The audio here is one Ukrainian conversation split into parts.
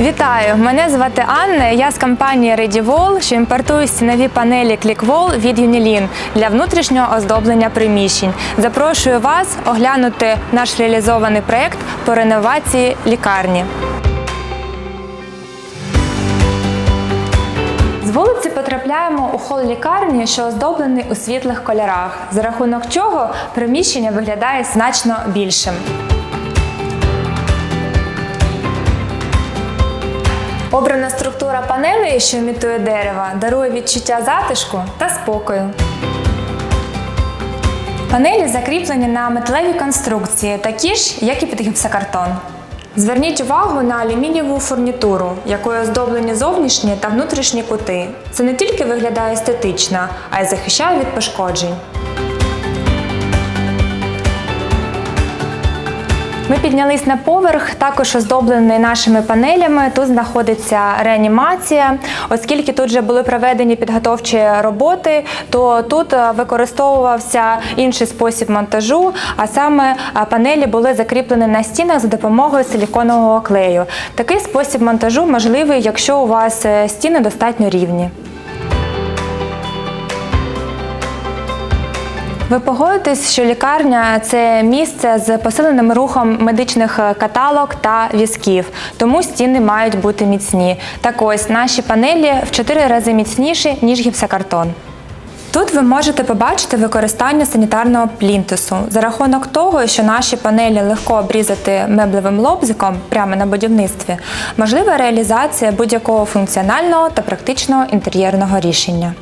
Вітаю! Мене звати Анна. Я з компанії ReadyWall, що імпортує стінові панелі ClickWall від Unilin для внутрішнього оздоблення приміщень. Запрошую вас оглянути наш реалізований проект по реновації лікарні. З вулиці потрапляємо у хол лікарні, що оздоблений у світлих кольорах, за рахунок чого приміщення виглядає значно більшим. Обрана структура панелей, що імітує дерево, дарує відчуття затишку та спокою. Панелі закріплені на металевій конструкції, такі ж, як і під гіпсокартон. Зверніть увагу на алюмінієву фурнітуру, якою оздоблені зовнішні та внутрішні кути. Це не тільки виглядає естетично, а й захищає від пошкоджень. Ми піднялись на поверх, також оздоблений нашими панелями. Тут знаходиться реанімація. Оскільки тут вже були проведені підготовчі роботи, то тут е, використовувався інший спосіб монтажу, а саме е, панелі були закріплені на стінах за допомогою силіконового клею. Такий спосіб монтажу можливий, якщо у вас е, стіни достатньо рівні. Ви погодитесь, що лікарня це місце з посиленим рухом медичних каталог та візків, тому стіни мають бути міцні. Так ось наші панелі в 4 рази міцніші, ніж гіпсокартон. Тут ви можете побачити використання санітарного плінтусу за рахунок того, що наші панелі легко обрізати меблевим лобзиком прямо на будівництві, можлива реалізація будь-якого функціонального та практичного інтер'єрного рішення.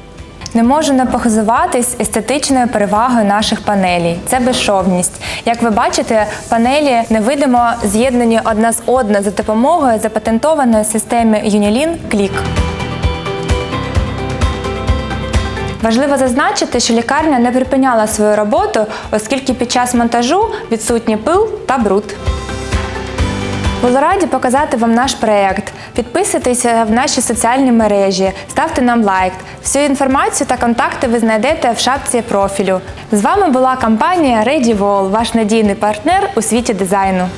Не можу не похизуватись естетичною перевагою наших панелей. Це безшовність. Як ви бачите, панелі невидимо з'єднані одна з одною за допомогою запатентованої системи Unilin Click. Важливо зазначити, що лікарня не припиняла свою роботу, оскільки під час монтажу відсутній пил та бруд. Були раді показати вам наш проект. Підписуйтесь в наші соціальні мережі, ставте нам лайк. Всю інформацію та контакти ви знайдете в шапці профілю. З вами була компанія ReadyWall, ваш надійний партнер у світі дизайну.